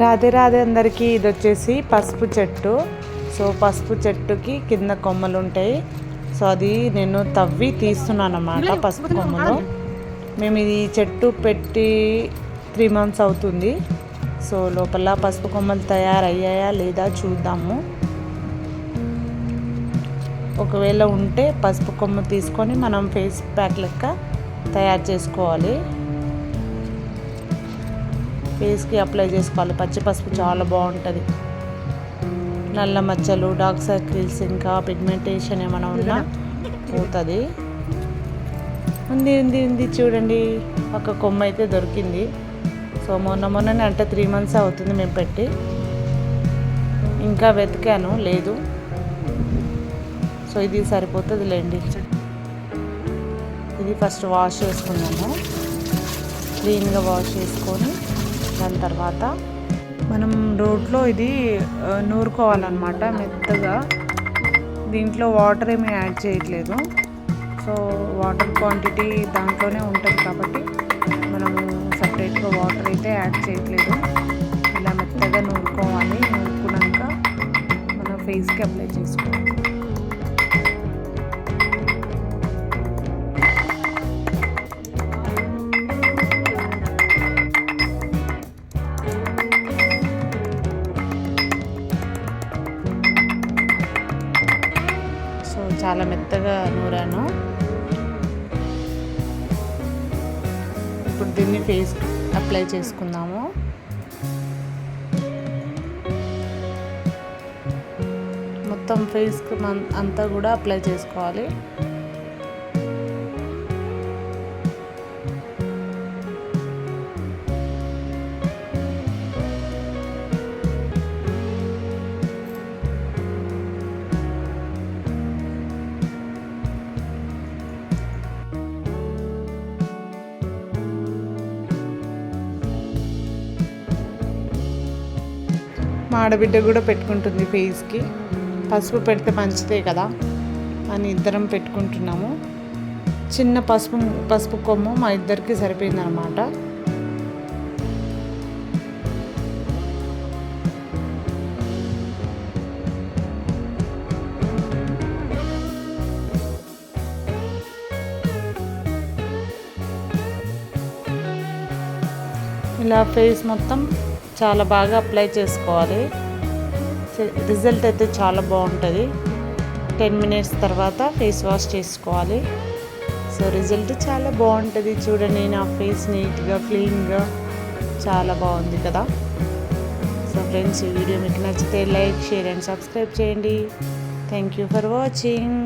రాధే రాధే అందరికీ ఇది వచ్చేసి పసుపు చెట్టు. సో పసుపు చెట్టుకి కింద కొమ్మలు ఉంటాయి సో అది నేను తవ్వి తీస్తున్నాను అన్నమాట పసుపు కొమ్మలు. మేము ఇది చెట్టు పెట్టి త్రీ మంత్స్ అవుతుంది. సో లోపల పసుపు కొమ్మలు తయారయ్యాయా లేదా చూద్దాము. ఒకవేళ ఉంటే పసుపు కొమ్మ తీసుకొని మనం ఫేస్ ప్యాక్ లెక్క తయారు చేసుకోవాలి. ఫేస్కి అప్లై చేసుకోవాలి. పచ్చి పసుపు చాలా బాగుంటుంది. నల్ల మచ్చలు డార్క్ సర్కిల్స్ ఇంకా పిగ్మెంటేషన్ ఏమైనా ఉన్నా పోతుంది. ఉంది ఉంది ఉంది చూడండి. ఒక కొమ్మ అయితే దొరికింది. సో మొన్న మొన్ననే అంటే త్రీ మంత్స్ అవుతుంది మేము పెట్టి. ఇంకా వెతికాను లేదు. సో ఇది సరిపోతుంది లేండి. ఇది ఫస్ట్ వాష్ చేసుకున్నాము. క్లీన్గా వాష్ చేసుకొని దాని తర్వాత మనం రోడ్లో ఇది నూరుకోవాలన్నమాట మెత్తగా. దీంట్లో వాటర్ ఏమీ యాడ్ చేయట్లేదు. సో వాటర్ క్వాంటిటీ దాంట్లోనే ఉంటుంది కాబట్టి మనము సపరేట్గా వాటర్ అయితే యాడ్ చేయట్లేదు. ఇలా మెత్తగా నూరుకోవాలి నూరుకున్నాక మన ఫేస్కి అప్లై చేసుకోవాలి. చాలా మెత్తగా నూరాను. ఇప్పుడు దీన్ని ఫేస్ అప్లై చేసుకుందాము. మొత్తం ఫేస్కి మన్ అంతా కూడా అప్లై చేసుకోవాలి. మా ఆడబిడ్డ కూడా పెట్టుకుంటుంది ఫేస్కి. పసుపు పెడితే మంచిదే కదా అని ఇద్దరం పెట్టుకుంటున్నాము. చిన్న పసుపు పసుపు కొమ్ము మా ఇద్దరికి సరిపోయిందనమాట ఇలా ఫేస్ మొత్తం చాలా బాగా అప్లై చేసుకోవాలి. రిజల్ట్ అయితే చాలా బాగుంటుంది. టెన్ మినిట్స్ తర్వాత ఫేస్ వాష్ చేసుకోవాలి. సో రిజల్ట్ చాలా బాగుంటుంది. చూడండి నా ఫేస్ నీట్గా క్లీన్గా చాలా బాగుంది కదా. సో ఫ్రెండ్స్ ఈ వీడియో మీకు నచ్చితే లైక్ షేర్ అండ్ సబ్స్క్రైబ్ చేయండి. Thank you for watching